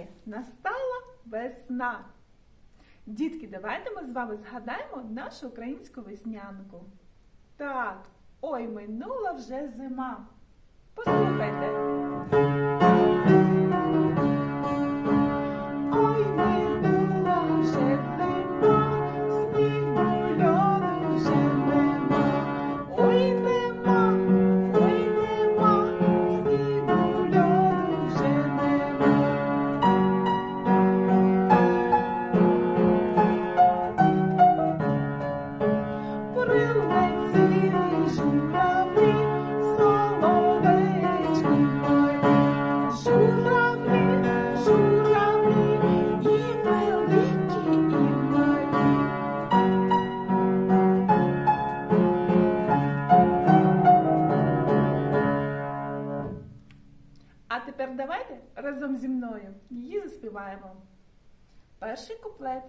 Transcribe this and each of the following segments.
нарешті настала весна. Дітки, давайте ми з вами згадаємо нашу українську веснянку. Так, ой, минула вже зима. Послухайте. Заспіваємо. Перший куплет.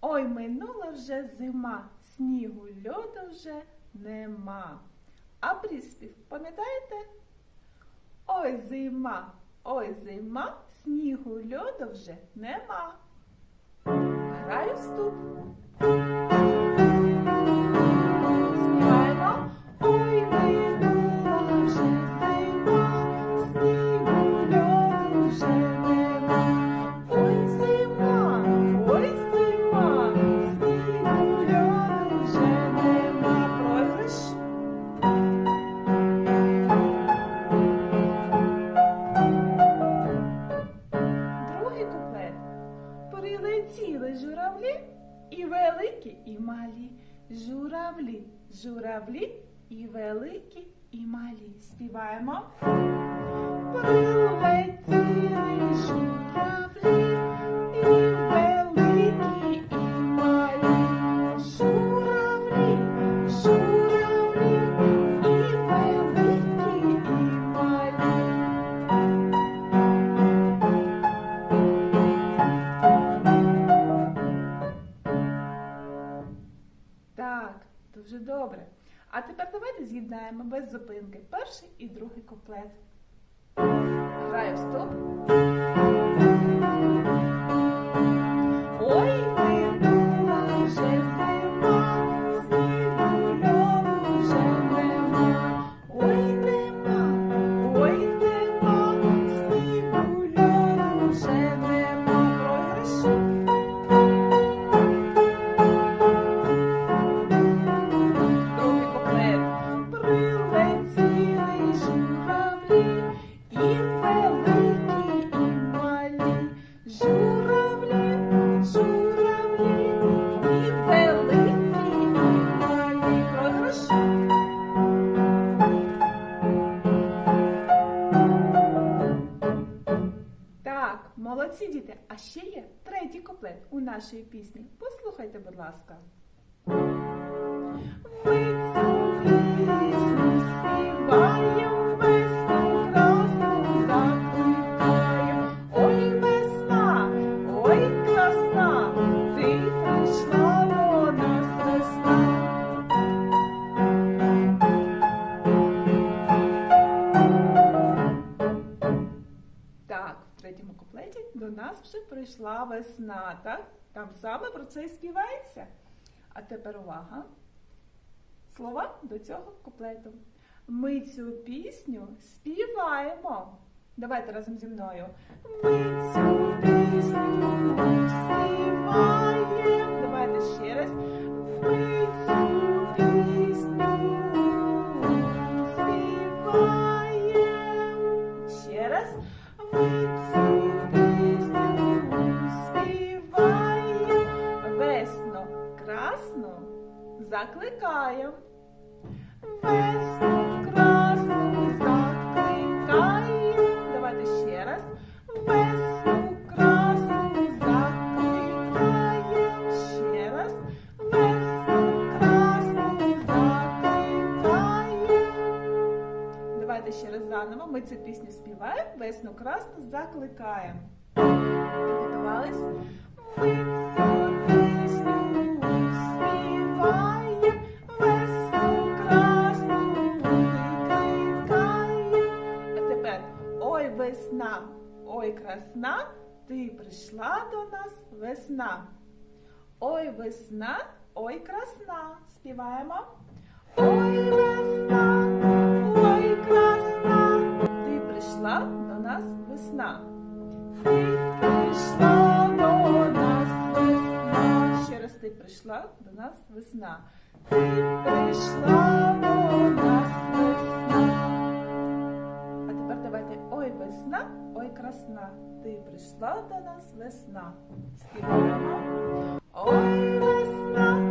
Ой, минула вже зима, снігу льоду вже нема. А приспів, пам'ятаєте? Ой, зима, ой, зима, снігу льоду вже нема. Граю вступ. Великі, і малі. Співаємо. Прилетіли другий куплет. Граю в стоп. У нашій пісні. Послухайте, будь ласка. До нас вже прийшла весна, так? Там саме про це і співається. А тепер увага. Слова до цього куплету. Ми цю пісню співаємо. Давайте разом зі мною. Ми цю пісню співаємо. Ще. Ми цю пісню співаємо. Весну красну закликаємо. Приготувались? Ми цю пісню співаєм. Весну красну викликаєм. А тепер ой весна, ой красна, ти прийшла до нас весна. Ой, весна, ой, красна. Співаємо. Ой, весна, прийшла до нас весна. Прийшла до нас весна. Ще раз ти прийшла до нас весна. Ти прийшла до нас весна. А тепер давайте ой весна, ой красна. Ти прийшла до нас весна. Співаємо. Ой весна,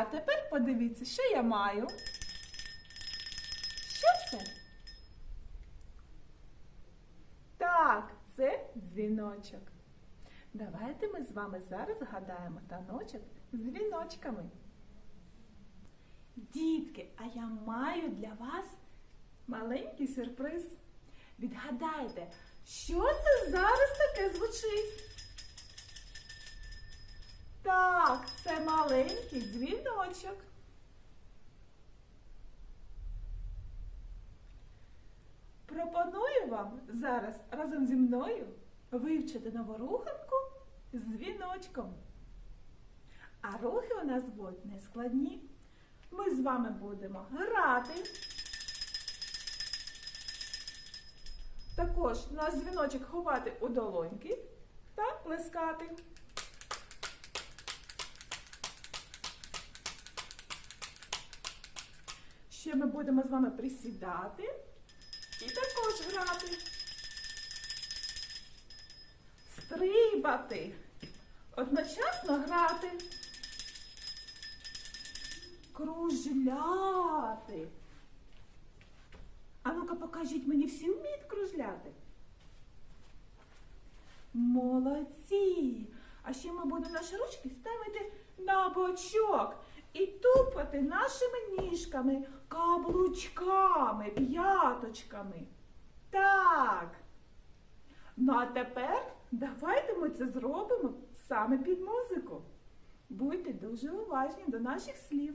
А тепер подивіться, що я маю. Що це? Так, це дзвіночок. Давайте ми з вами зараз згадаємо таночок з дзвіночками. Дітки, а я маю для вас маленький сюрприз. Відгадайте, що це зараз таке звучить? Так, це маленький дзвіночок. Пропоную вам зараз разом зі мною вивчити нову руханку з дзвіночком. А рухи у нас будуть нескладні. Ми з вами будемо грати. Також наш дзвіночок ховати у долоньки та плескати. Ще ми будемо з вами присідати і також грати. Стрибати. Одночасно грати. Кружляти. А ну-ка покажіть мені, всі вміють кружляти? Молодці! А ще ми будемо наші ручки ставити на бочок і тупати нашими ніжками, каблучками, п'яточками. Так. Ну а тепер давайте ми це зробимо саме під музику. Будьте дуже уважні до наших слів.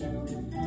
you.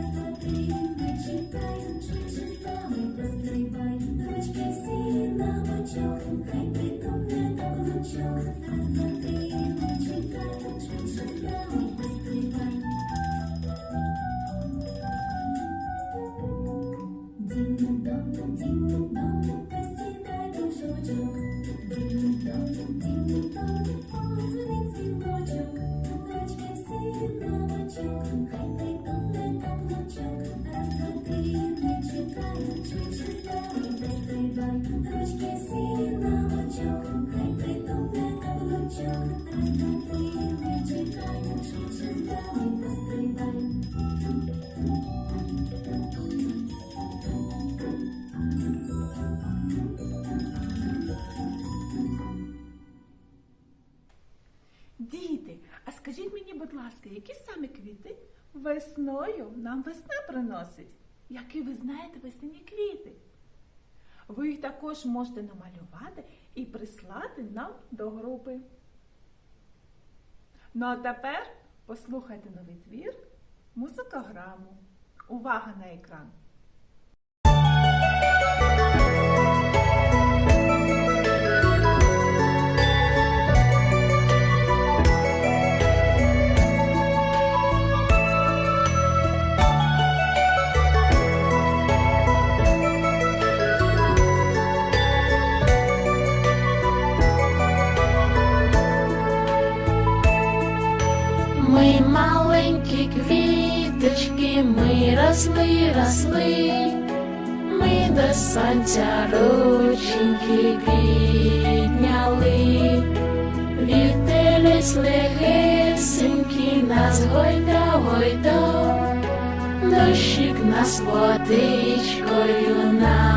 Весною нам весна приносить? Які ви знаєте весняні квіти? Ви їх також можете намалювати і прислати нам до групи. Ну а тепер послухайте новий твір музикограму. Увага на екран! Росли, росли, ми до сонця рученьки підняли, вітерець легесенький нас гойда, гойда, дощик нас водичкою напував.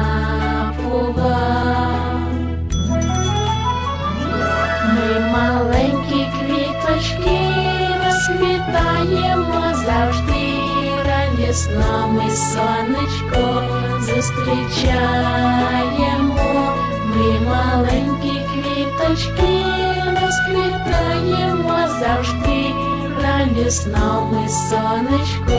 Радісно нами сонечко зустрічаємо. Ми маленькі квіточки розквітаємо завжди радісно ми сонечко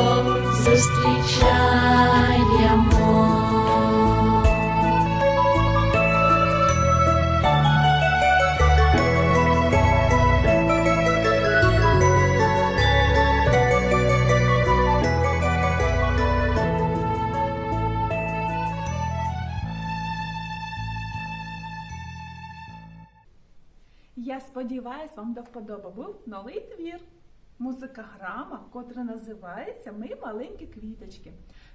сподіваюсь, вам до вподоби був новий твір. Музика грама, котра називається Ми маленькі квіточки.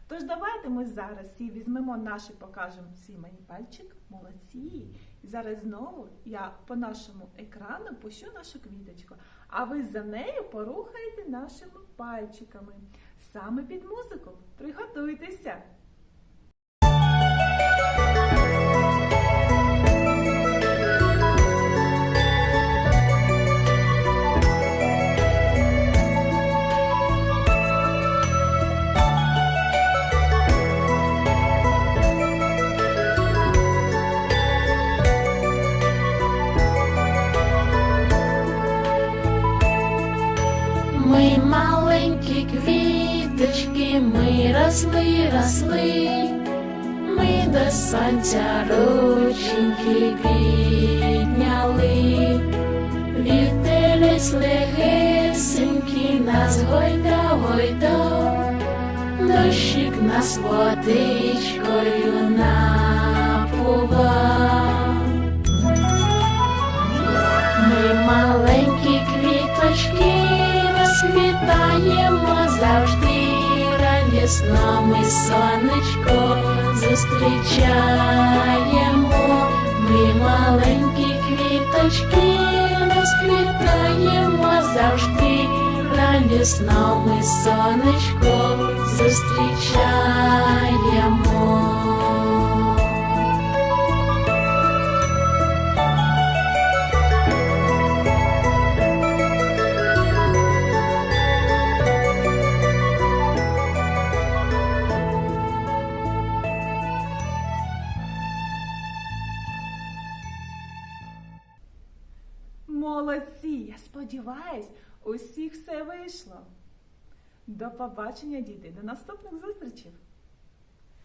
Тож давайте ми зараз всі візьмемо наші, покажемо всі мої пальчик. Молодці. І зараз знову я по нашому екрану пущу нашу квіточку, а ви за нею порухаєте нашими пальчиками. Саме під музику. Приготуйтеся! Росли, росли, ми до сонця рученьки підняли, вітерець легесенький нас гойда, гойда, дощик нас водичкою напував. Ми маленькі квіточки розквітаємо завжди радісно нами сонечко зустрічаємо. Ми маленькі квіточки розквітаємо завжди радісно ми сонечко зустрічаємо. Вийшло. До побачення, діти, до наступних зустрічей!